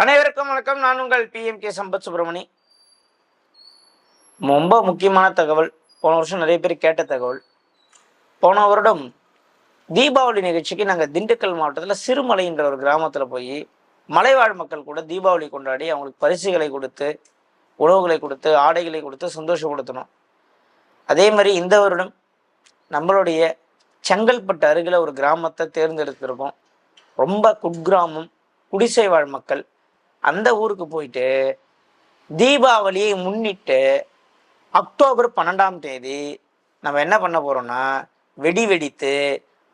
அனைவருக்கும் வணக்கம். நான் உங்கள் பிஎம் கே சம்பத் சுப்பிரமணி. ரொம்ப முக்கியமான தகவல். போன வருஷம் நிறைய பேர் கேட்ட தகவல். போன வருடம் தீபாவளி நிகழ்ச்சிக்கு நாங்கள் திண்டுக்கல் மாவட்டத்தில் சிறுமலைன்ற ஒரு கிராமத்தில் போய் மலைவாழ் மக்கள் கூட தீபாவளி கொண்டாடி அவங்களுக்கு பரிசுகளை கொடுத்து உணவுகளை கொடுத்து ஆடைகளை கொடுத்து சந்தோஷப்படுத்தணும் அதே மாதிரி இந்த வருடம் நம்மளுடைய செங்கல்பட்டு அருகில் ஒரு கிராமத்தை தேர்ந்தெடுத்திருக்கோம். ரொம்ப குட்கிராமம் குடிசை வாழ் மக்கள் அந்த ஊருக்கு போயிட்டு தீபாவளியை முன்னிட்டு அக்டோபர் பன்னெண்டாம் தேதி நம்ம என்ன பண்ண போகிறோம்னா வெடி வெடித்து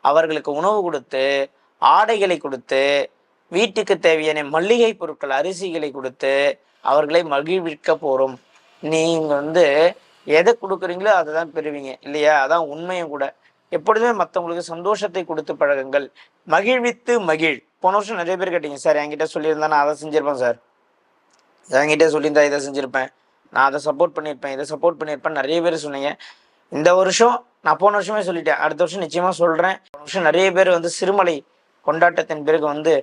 அவர்களுக்கு உணவு கொடுத்து ஆடைகளை கொடுத்து வீட்டுக்கு தேவையான மல்லிகை பொருட்கள் அரிசிகளை கொடுத்து அவர்களை மகிழ்விக்க போகிறோம் நீங்கள் வந்து எதை கொடுக்குறீங்களோ அதை தான் பெறுவீங்க இல்லையா? அதான் உண்மையும் கூட. எப்பொழுதுமே மற்றவங்களுக்கு சந்தோஷத்தை கொடுத்து பழகுங்கள். மகிழ்வித்து மகிழ். போன வருஷம் நிறைய பேர் கேட்டீங்க சார் என்கிட்ட சொல்லியிருந்தா நான் அதை செஞ்சுருப்பேன் சார். என்கிட்ட சொல்லியிருந்தா இதை செஞ்சுருப்பேன். நான் அதை சப்போர்ட் பண்ணியிருப்பேன் இதை சப்போர்ட் பண்ணியிருப்பேன் நிறைய பேர் சொன்னீங்க. இந்த வருஷம் நான் போன வருஷமே சொல்லிட்டேன். அடுத்த வருஷம் நிச்சயமா சொல்கிறேன் போன வருஷம் நிறைய பேர் வந்து சிறுமலை கொண்டாட்டத்தின் பிறகு வந்து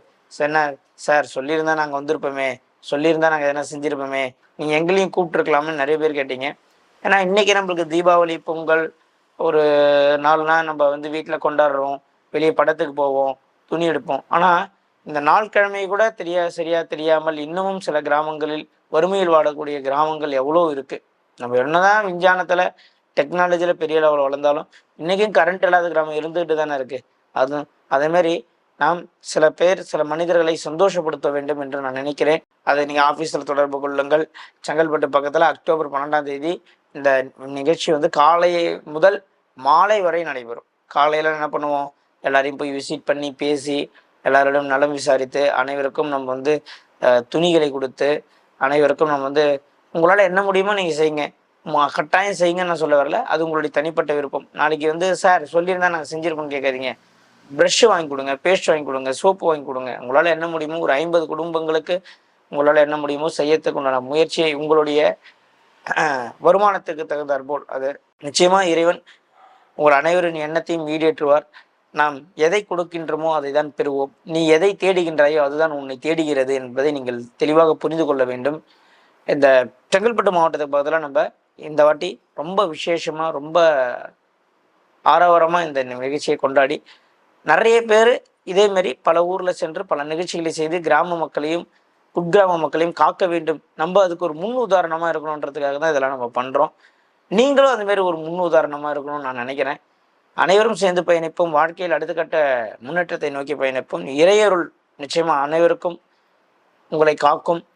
என்ன? சார் சொல்லியிருந்தா நாங்கள் வந்திருப்போமே. சொல்லியிருந்தா நாங்கள் எதனா செஞ்சுருப்போமே. நீங்கள் எங்களையும் கூப்பிட்டுருக்கலாம்னு நிறைய பேர் கேட்டீங்க. ஏன்னா இன்றைக்கி நம்மளுக்கு தீபாவளி பொங்கல் ஒரு நாள்னா நம்ம வந்து வீட்டில் கொண்டாடுறோம். வெளியே படத்துக்கு போவோம். துணி எடுப்போம். ஆனால் இந்த நாள் கிழமை கூட தெரியா சரியா தெரியாமல் இன்னமும் சில கிராமங்களில் வறுமையில் வாழக்கூடிய கிராமங்கள் எவ்வளோ இருக்கு. நம்ம என்னதான் விஞ்ஞானத்தில் டெக்னாலஜியில் பெரிய லெவலில் வளர்ந்தாலும் இன்றைக்கும் கரண்ட் இல்லாத கிராமம் இருந்துகிட்டு தானே இருக்கு. அது அதே மாதிரி நாம் சில பேர் சில மனிதர்களை சந்தோஷப்படுத்த வேண்டும் என்று நான் நினைக்கிறேன். அதை நீங்கள் ஆஃபீஸில் தொடர்பு கொள்ளுங்கள். செங்கல்பட்டு பக்கத்தில் அக்டோபர் பன்னெண்டாம் தேதி இந்த நிகழ்ச்சி வந்து காலை முதல் மாலை வரை நடைபெறும். காலையில் என்ன பண்ணுவோம்? எல்லாரையும் போய் விசிட் பண்ணி பேசி எல்லாரிடம் நலம் விசாரித்து அனைவருக்கும் நம்ம வந்து துணிகளை கொடுத்து அனைவருக்கும் நம்ம வந்து உங்களால் என்ன முடியுமோ நீங்கள் செய்யுங்க. கட்டாயம் செய்யுங்கன்னு நான் சொல்ல வரல. அது உங்களுடைய தனிப்பட்ட விருப்பம். நாளைக்கு வந்து சார் சொல்லியிருந்தா நாங்கள் செஞ்சுருப்போம்னு கேட்காதீங்க. ப்ரஷ் வாங்கி கொடுங்க பேஸ்ட் வாங்கி கொடுங்க சோப்பு வாங்கி கொடுங்க. உங்களால் என்ன முடியுமோ ஒரு ஐம்பது குடும்பங்களுக்கு உங்களால் என்ன முடியுமோ செய்யறதுக்கு உண்டான முயற்சியை உங்களுடைய வருமானத்துக்கு தகுந்தாற்போல். அது நிச்சயமாக இறைவன் உங்கள் அனைவரின் எண்ணத்தையும் ஈடேற்றுவார். நாம் எதை கொடுக்கின்றோமோ அதை தான் பெறுவோம். நீ எதை தேடுகின்றாயோ அதுதான் உன்னை தேடுகிறது என்பதை நீங்கள் தெளிவாக புரிந்து கொள்ள வேண்டும். இந்த செங்கல்பட்டு மாவட்டத்துக்கு பக்கத்தில் நம்ம இந்த வாட்டி ரொம்ப விசேஷமாக ரொம்ப ஆரவாரமாக இந்த நிகழ்ச்சியை கொண்டாடி நிறைய பேர் இதேமாரி பல ஊரில் சென்று பல நிகழ்ச்சிகளை செய்து கிராம மக்களையும் குட்கிராம மக்களையும் காக்க வேண்டும். நம்ம அதுக்கு ஒரு முன் உதாரணமாக இருக்கணுன்றதுக்காக தான் இதெல்லாம் நம்ம பண்ணுறோம் நீங்களும் அதுமாரி ஒரு முன் உதாரணமாக இருக்கணும்னு நான் நினைக்கிறேன். அனைவரும் சேர்ந்து பயணிப்போம். வாழ்க்கையில் அடுத்த கட்ட முன்னேற்றத்தை நோக்கி பயணிப்போம். இறையருள் நிச்சயமா அனைவருக்கும் உங்களை காக்கும்.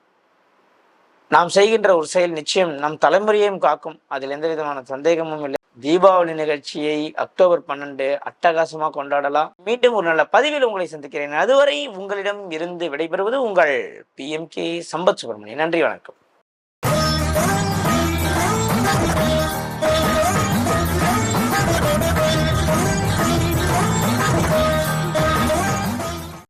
நாம் செய்கின்ற ஒரு செயல் நிச்சயம் நம் தலைமுறையையும் காக்கும். அதில் எந்த விதமான சந்தேகமும் இல்லை. தீபாவளி நிகழ்ச்சியை அக்டோபர் பன்னெண்டு அட்டகாசமாக கொண்டாடலாம். மீண்டும் ஒரு நல்ல பதிவில் உங்களை சந்திக்கிறேன். அதுவரை உங்களிடம் இருந்து விடைபெறுவது உங்கள் பிஎம்கே சம்பத் சுப்பிரமணியன். நன்றி வணக்கம்.